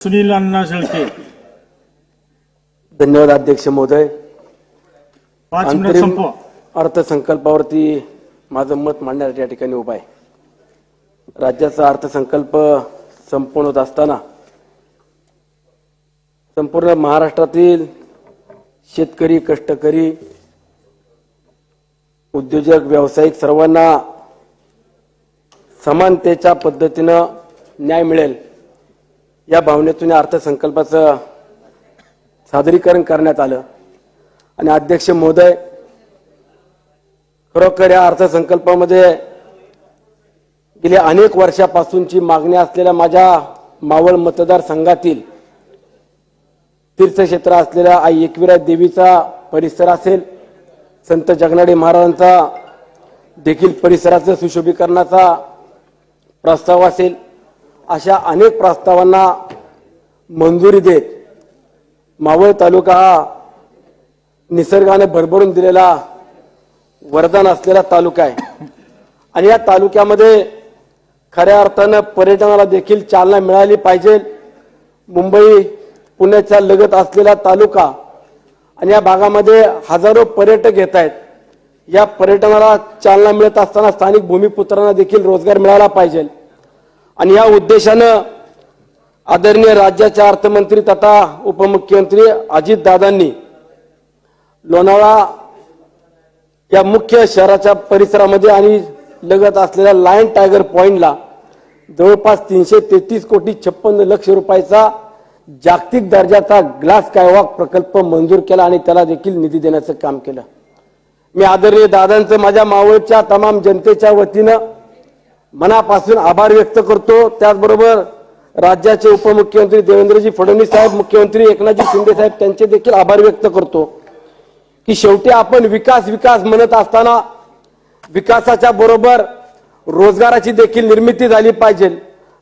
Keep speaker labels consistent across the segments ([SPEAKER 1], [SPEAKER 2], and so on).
[SPEAKER 1] सुनील अण्णा शेळके
[SPEAKER 2] धन्यवाद अध्यक्ष महोदय.
[SPEAKER 1] पाच मिनिट
[SPEAKER 2] अंतरिम
[SPEAKER 1] संपवा.
[SPEAKER 2] अर्थसंकल्पावरती माझं मत मांडण्यासाठी या ठिकाणी उभा आहे. राज्याचा अर्थसंकल्प संपन्न होत असताना संपूर्ण महाराष्ट्रातील शेतकरी कष्टकरी उद्योजक व्यावसायिक सर्वांना समानतेच्या पद्धतीनं न्याय मिळेल. या भावनेतून या अर्थसंकल्पाचं सादरीकरण करण्यात आलं. आणि अध्यक्ष महोदय खरोखर या अर्थसंकल्पामध्ये गेल्या अनेक वर्षापासूनची मागणी असलेल्या माझ्या मावळ मतदारसंघातील तीर्थक्षेत्र असलेल्या आई एकविरा देवीचा परिसर असेल संत जगनाडे महाराजांचा देखील परिसराचं सुशोभीकरणाचा प्रस्ताव असेल अशा अनेक प्रस्तावांना मंजुरी देत मावळ तालुका हा निसर्गाने भरभरून दिलेला वरदान असलेला तालुका आहे. आणि या तालुक्यामध्ये खऱ्या अर्थानं पर्यटनाला देखील चालना मिळाली पाहिजे. मुंबई पुण्याच्या लगत असलेला तालुका आणि या भागामध्ये हजारो पर्यटक येत आहेत. या पर्यटनाला चालना मिळत असताना स्थानिक भूमिपुत्रांना देखील रोजगार मिळाला पाहिजे. आणि या उद्देशानं आदरणीय राज्याच्या अर्थमंत्री तथा उपमुख्यमंत्री अजितदादांनी लोणावळा या मुख्य शहराच्या परिसरामध्ये आणि लगत असलेल्या लायन टायगर पॉइंटला जवळपास तीनशे तेहतीस कोटी छप्पन्न लक्ष रुपयाचा जागतिक दर्जाचा ग्लास कायवाक प्रकल्प मंजूर केला आणि त्याला देखील निधी देण्याचं काम केलं. मी आदरणीय दादांचं माझ्या मावळच्या तमाम जनतेच्या वतीनं मनापासून आभार व्यक्त करतो. त्याचबरोबर राज्याचे उपमुख्यमंत्री देवेंद्रजी फडणवीस साहेब मुख्यमंत्री एकनाथजी शिंदे साहेब त्यांचे देखील आभार व्यक्त करतो. की शेवटी आपण विकास विकास म्हणत असताना विकासाच्या बरोबर रोजगाराची देखील निर्मिती झाली पाहिजे.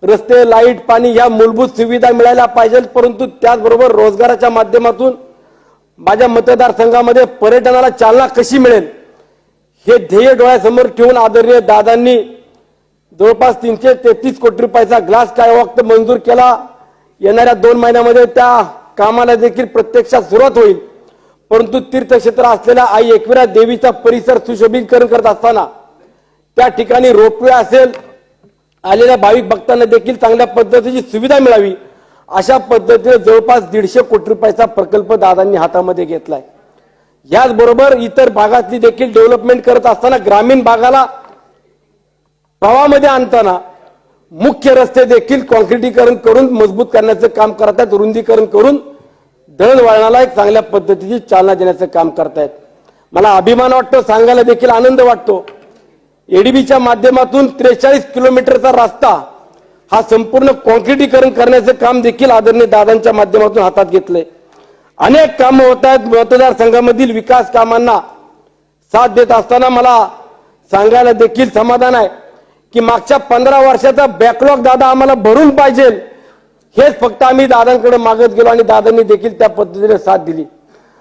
[SPEAKER 2] रस्ते लाइट पाणी या मूलभूत सुविधा मिळायला पाहिजे परंतु त्याचबरोबर रोजगाराच्या माध्यमातून माझ्या मतदारसंघामध्ये पर्यटनाला चालना कशी मिळेल हे ध्येय डोळ्यासमोर ठेवून आदरणीय दादांनी जवळपास तीनशे तेहतीस कोटी रुपयाचा ग्लास वक्त मंजूर केला? येणाऱ्या दोन महिन्यामध्ये त्या कामाला देखील प्रत्यक्षात सुरुवात होईल. परंतु तीर्थक्षेत्र असलेल्या आई एकविरा देवीचा परिसर सुशोभीकरण करत असताना त्या ठिकाणी रोपवे असेल आलेल्या भाविक भक्तांना देखील चांगल्या पद्धतीची सुविधा मिळावी अशा पद्धतीने जवळपास दीडशे कोटी रुपयाचा प्रकल्प दादांनी हातामध्ये घेतलाय. याचबरोबर इतर भागातली देखील डेव्हलपमेंट करत असताना ग्रामीण भागाला प्रवाहामध्ये आणताना मुख्य रस्ते देखील कॉन्क्रिटीकरण करून मजबूत करण्याचं काम करतायत रुंदीकरण करून दळणवळणाला एक चांगल्या पद्धतीची चालना देण्याचं काम करतायत. मला अभिमान वाटतो सांगायला देखील आनंद वाटतो. एडीबीच्या माध्यमातून त्रेचाळीस किलोमीटरचा रस्ता हा संपूर्ण कॉन्क्रिटीकरण करण्याचं काम देखील आदरणीय दादांच्या माध्यमातून हातात घेतलंय. अनेक कामं होत आहेत मतदारसंघामधील विकास कामांना साथ देत असताना मला सांगायला देखील समाधान आहे. की मागच्या पंधरा वर्षाचा बॅकलॉग दादा आम्हाला भरून पाहिजे. हेच फक्त आम्ही दादांकडे मागत गेलो आणि दादांनी देखील त्या पद्धतीने साथ दिली.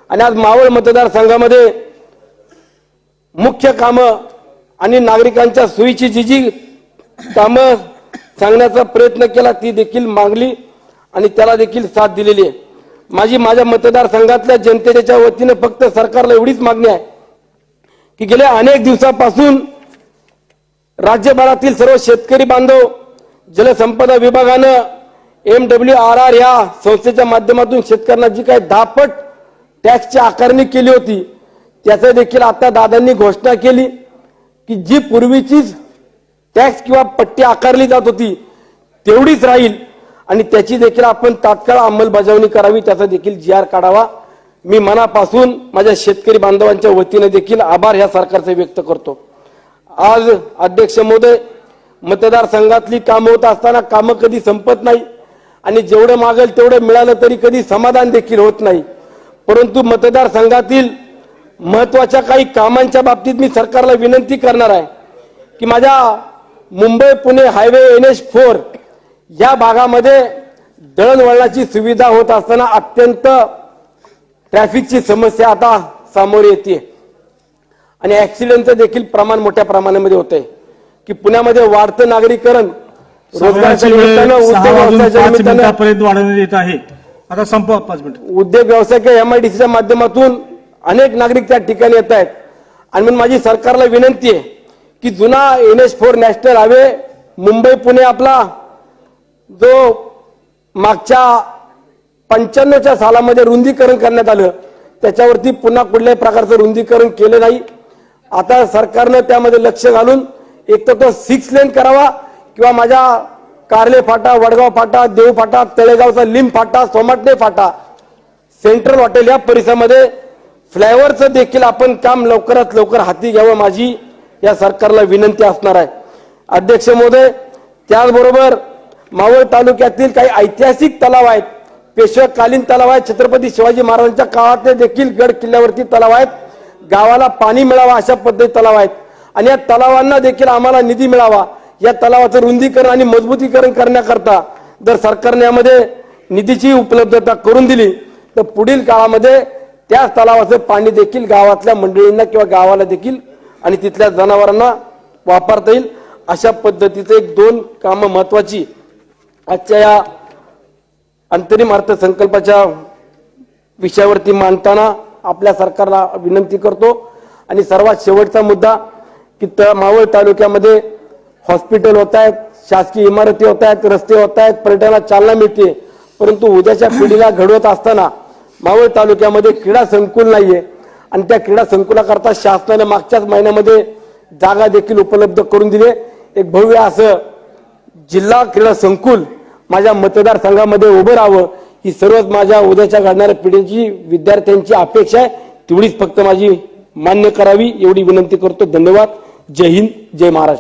[SPEAKER 2] आणि आज मावळ मतदारसंघामध्ये मुख्य कामं आणि नागरिकांच्या सोयीची जी जी कामं सांगण्याचा प्रयत्न केला ती देखील मागली आणि त्याला देखील साथ दिलेली आहे. माझी माझ्या मतदारसंघातल्या जनतेच्या वतीनं फक्त सरकारला एवढीच मागणी आहे की गेल्या अनेक दिवसापासून राज्यभरातील सर्व शेतकरी बांधव जलसंपदा विभागानं एम डब्ल्यू आर आर या संस्थेच्या माध्यमातून शेतकऱ्यांना जी काही दहापट टॅक्सची आकारणी केली होती त्याचं देखील आता दादांनी घोषणा केली की जी पूर्वीचीच टॅक्स किंवा पट्टी आकारली जात होती तेवढीच राहील. आणि त्याची देखील आपण तात्काळ अंमलबजावणी करावी त्याचा देखील जी आर काढावा. मी मनापासून माझ्या शेतकरी बांधवांच्या वतीने देखील आभार ह्या सरकारचे व्यक्त करतो. आज अध्यक्ष महोदय मतदारसंघातली कामं होत असताना कामं कधी संपत नाही आणि जेवढं मागेल तेवढं मिळालं तरी कधी समाधान देखील होत नाही. परंतु मतदारसंघातील महत्त्वाच्या काही कामांच्या बाबतीत मी सरकारला विनंती करणार आहे की माझ्या Mumbai Pune highway N H four या भागामध्ये दळणवळणाची सुविधा होत असताना अत्यंत ट्रॅफिकची समस्या आता समोर येते आणि ऍक्सिडेंटचं देखील प्रमाण मोठ्या प्रमाणामध्ये होतंय. की पुण्यामध्ये वाढतं नागरीकरण
[SPEAKER 1] वाढवण्यात येत आहे. आता संपवा पाच मिनिट.
[SPEAKER 2] उद्योग व्यवसाय किंवा एमआयडीसीच्या माध्यमातून अनेक नागरिक त्या ठिकाणी येत आहेत. आणि म्हणून माझी सरकारला विनंती आहे की जुना N H four national highway Mumbai Pune आपला जो मागच्या पंच्याण्णवच्या सालामध्ये रुंदीकरण करण्यात आलं त्याच्यावरती पुन्हा कुठल्याही प्रकारचं रुंदीकरण केलं नाही. आता सरकारनं त्यामध्ये लक्ष घालून एक तर तो सिक्स लेन करावा किंवा माझ्या कार्ले फाटा वडगाव फाटा देव फाटा तळेगावचा लिंब फाटा सोमाटणे फाटा सेंट्रल हॉटेल या परिसरामध्ये फ्लायओव्हरचं देखील आपण काम लवकरात लवकर हाती घ्यावं माझी या सरकारला विनंती असणार आहे. अध्यक्ष महोदय त्याचबरोबर मावळ तालुक्यातील काही ऐतिहासिक तलाव आहेत. पेशवेकालीन तलाव आहेत. छत्रपती शिवाजी महाराजांच्या काळातले देखील गड किल्ल्यावरती तलाव आहेत. गावाला पाणी मिळावं अशा पद्धती तलाव आहेत. आणि या तलावांना देखील आम्हाला निधी मिळावा. या तलावाचं रुंदीकरण आणि मजबूतीकरण करण्याकरता जर सरकारने यामध्ये निधीची उपलब्धता करून दिली तर पुढील काळामध्ये त्याच तलावाचं पाणी देखील गावातल्या मंडळींना किंवा गावाला देखील आणि तिथल्या जनावरांना वापरता येईल. अशा पद्धतीचं एक दोन कामं महत्वाची आजच्या या अंतरिम अर्थसंकल्पाच्या विषयावरती मांडताना आपल्या सरकारला विनंती करतो. आणि सर्वात शेवटचा मुद्दा की त मावळ तालुक्यामध्ये हॉस्पिटल होत आहेत शासकीय इमारती होत आहेत रस्ते होत आहेत पर्यटनाला चालना मिळते. परंतु उद्याच्या पिढीला घडवत असताना मावळ तालुक्यामध्ये क्रीडा संकुल नाहीये. आणि त्या क्रीडा संकुलाकरता शासनाने मागच्याच महिन्यामध्ये जागा देखील उपलब्ध करून दिले. एक भव्य असं जिल्हा क्रीडा संकुल माझ्या मतदारसंघामध्ये उभं राहावं ही सर्वच माझ्या उद्याच्या घडणाऱ्या पिढीची विद्यार्थ्यांची अपेक्षा आहे. तेवढीच फक्त माझी मान्य करावी एवढी विनंती करतो. धन्यवाद. जय हिंद जय महाराष्ट्र.